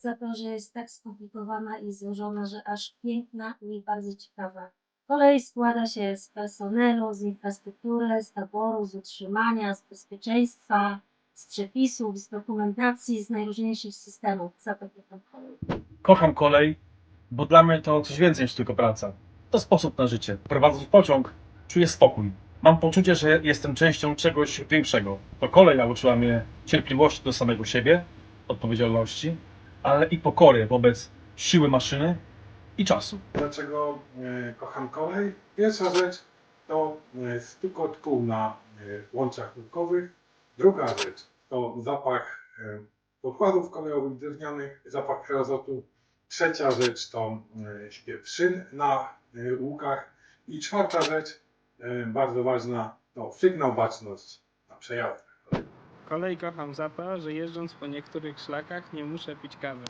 za to, że jest tak skomplikowana i złożona, że aż piękna i bardzo ciekawa. Kolej składa się z personelu, z infrastruktury, z taboru, z utrzymania, z bezpieczeństwa, z przepisów, z dokumentacji, z najróżniejszych systemów. Za to kocham kolej. Kocham kolej, bo dla mnie to coś więcej niż tylko praca. To sposób na życie. Prowadząc pociąg, czuję spokój. Mam poczucie, że jestem częścią czegoś większego. To kolej nauczyła mnie cierpliwości do samego siebie, odpowiedzialności, ale i pokory wobec siły maszyny i czasu. Dlaczego e, kocham kolej? Pierwsza rzecz to e, stukot kół na e, łączach nurkowych. Druga rzecz to zapach e, pokładów kolejowych drewnianych, zapach azotu. Trzecia rzecz to e, śpiew szyn na e, łukach. I czwarta rzecz, e, bardzo ważna, to sygnał baczność na przejazdach. Kolej kocham za to, że jeżdżąc po niektórych szlakach nie muszę pić kawy.